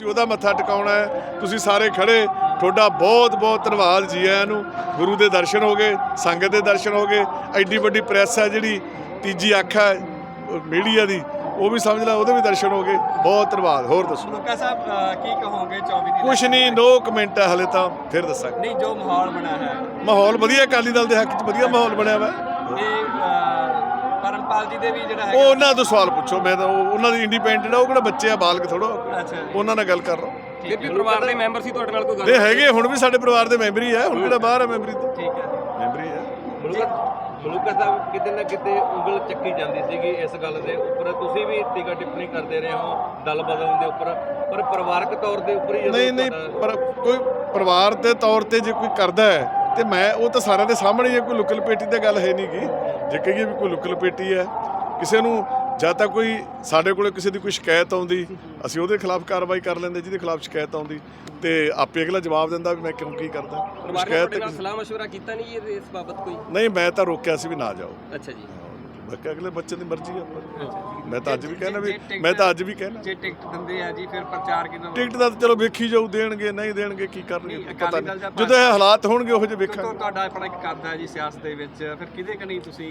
ਤੁਸੀਂ ਉਹਦਾ ਮੱਥਾ ਟਿਕਾਉਣਾ ਹੈ। ਤੁਸੀਂ ਸਾਰੇ ਖੜੇ। ਤੁਹਾਡਾ ਬਹੁਤ ਬਹੁਤ ਧੰਨਵਾਦ ਜੀ ਆਇਆਂ ਨੂੰ। ਗੁਰੂ ਦੇ ਦਰਸ਼ਨ ਹੋ ਗਏ ਸੰਗਤ ਦੇ ਦਰਸ਼ਨ ਹੋ ਗਏ। ਐਡੀ ਵੱਡੀ ਪ੍ਰੈਸ ਹੈ ਜਿਹੜੀ ਤੀਜੀ ਅੱਖ ਹੈ ਮੀਡੀਆ ਦੀ ਉਹ ਵੀ ਸਮਝ ਲੈ ਉਹਦੇ ਵੀ ਦਰਸ਼ਨ ਹੋ ਗਏ। ਬਹੁਤ ਧੰਨਵਾਦ। ਹੋਰ ਦੱਸੋ। ਮਲੂਕਾ ਸਾਹਿਬ ਅ, ਕੀ ਕਹੋਗੇ 24 ਦੀ ਕੁਛ ਨਹੀਂ ਨੋ ਕਮੈਂਟ ਹੈ ਹਲੇ ਤਾਂ ਫਿਰ ਦੱਸਾਂਗੇ। ਨਹੀਂ ਜੋ ਮਾਹੌਲ ਬਣਾ ਹੈ। ਮਾਹੌਲ ਵਧੀਆ ਅਕਾਲੀ ਦਲ ਦੇ ਹੱਕ 'ਚ ਵਧੀਆ ਮਾਹੌਲ ਬਣਿਆ ਵਾ। ਇਹ ਅ, ਪਰਮਪਾਲ ਜੀ ਦੇ ਵੀ ਜਿਹੜਾ ਉਹ ਹੈ ਉਹਨਾਂ ਤੋਂ ਸਵਾਲ ਪੁੱਛੋ ਮੈਂ ਤਾਂ ਉਹ- ਉਹਨਾਂ ਦੀ ਇੰਡੀਪੈਂਡੈਂਟ ਆ ਉਹ ਕਿਹੜਾ ਬੱਚੇ ਆ ਬਾਲਕ ਥੋੜਾ ਅੱਛਾ ਜੀ। ਉਹਨਾਂ ਨਾਲ ਗੱਲ ਕਰ ਰਹਾ ਫਿਰ ਵੀ ਪਰਿਵਾਰ ਦੇ ਮੈਂਬਰ ਸੀ ਤੁਹਾਡੇ ਨਾਲ ਕੋਈ ਗੱਲ ਇਹ ਹੈਗੇ ਹੁਣ ਵੀ ਸਾਡੇ ਪਰਿਵਾਰ ਦੇ ਮੈਂਬਰ ਹੀ ਆ। ਹੁਣ ਕਿਹੜਾ ਬਾਹਰ ਆ ਮੈਂਬਰੀ ਤੋਂ? ਠੀਕ ਹੈ। ਜੀ ਮੈਂਬਰੀ ਆ। ਮਲੂਕਾ ਮਲੂਕਾ ਸਾਹਿਬ ਕਿਤੇ ਨਾ ਕਿਤੇ ਉਂਗਲ ਚੱਕੀ ਜਾਂਦੀ ਸੀਗੀ ਇਸ ਗੱਲ ਦੇ ਉੱਪਰ। ਤੁਸੀਂ ਵੀ ਟੀਕਾ ਟਿੱਪਣੀ ਕਰਦੇ ਰਹੇ ਹੋ ਦਲ ਬਦਲਣ ਦੇ ਉੱਪਰ। ਪਰ ਪਰਿਵਾਰਕ ਤੌਰ ਦੇ ਉੱਪਰ ਹੀ ਜਦੋਂ ਨਹੀਂ ਨਹੀਂ ਤੁਹਾਡਾ- ਪਰ ਕੋਈ ਪਰਿਵਾਰ ਦੇ ਤੌਰ ਤੇ ਜੇ ਕੋਈ ਕਰਦਾ ਹੈ ਤੇ ਮੈਂ ਉਹ ਤਾਂ ਸਾਰਿਆਂ ਦੇ ਸਾਹਮਣੇ ਹੀ ਹੈ ਕੋਈ ਲੁਕਲ ਪੇਟੀ ਦੀ ਗੱਲ ਹੈ ਨਹੀਂਗੀ ਜੇ ਕਹੀਏ ਵੀ ਕੋਈ ਲੁਕਲ ਪੇਟੀ ਹੈ ਕਿਸੇ ਨੂੰ ਜਾਂ ਤਾਂ ਕੋਈ ਸਾਡੇ ਕੋਲੇ ਕਿਸੇ ਦੀ ਕੋਈ ਸ਼ਿਕਾਇਤ ਆਉਂਦੀ ਅਸੀਂ ਉਹਦੇ ਖਿਲਾਫ ਕਾਰਵਾਈ ਕਰ ਲੈਂਦੇ ਜਿਹਦੇ ਖਿਲਾਫ ਸ਼ਿਕਾਇਤ ਆਉਂਦੀ ਤੇ ਆਪੇ ਅਗਲਾ ਜਵਾਬ ਦਿੰਦਾ ਵੀ ਮੈਂ ਕਿਉਂ ਕੀ ਕਰਦਾ ਪਰਿਵਾਰ ਨੇ ਸ਼ਿਕਾਇਤ ਤੁਹਾਡੇ ਨਾਲ ਸਲਾਹ مشورہ ਕੀਤਾ ਨਹੀਂ ਇਹ ਇਸ ਬਾਬਤ ਕੋਈ ਨਹੀਂ ਮੈਂ ਤਾਂ ਰੋਕਿਆ ਸੀ ਵੀ ਨਾ ਜਾਓ ਅੱਛਾ ਜੀ ਬਾਕੀ ਅਗਲੇ ਬੱਚੇ ਦੀ ਮਰਜ਼ੀ ਆ। ਮੈਂ ਤਾਂ ਅੱਜ ਵੀ ਕਹਿਣਾ ਵੀ ਮੈਂ ਤਾਂ ਅੱਜ ਵੀ ਕਹਿਣਾ। ਜੇ ਟਿਕਟ ਦਿੰਦੇ ਆ ਜੀ ਫਿਰ ਪ੍ਰਚਾਰ ਕਿਦਾਂ ਟਿਕਟ ਦਾ ਤਾਂ ਚਲੋ ਵੇਖੀ ਜਾਊ ਦੇਣਗੇ ਨਹੀਂ ਦੇਣਗੇ ਕੀ ਕਰਨਗੇ ਪਤਾ ਨਹੀਂ। ਜਦੋਂ ਇਹ ਹਾਲਾਤ ਹੋਣਗੇ ਉਹੋ ਜਿਹੇ ਵੇਖਾਂਗੇ। ਤੁਹਾਡਾ ਆਪਣਾ ਇੱਕ ਕਰਦਾ ਜੀ ਸਿਆਸਤ ਦੇ ਵਿੱਚ। ਫਿਰ ਕਿਹਦੇ ਕਨੀ ਤੁਸੀਂ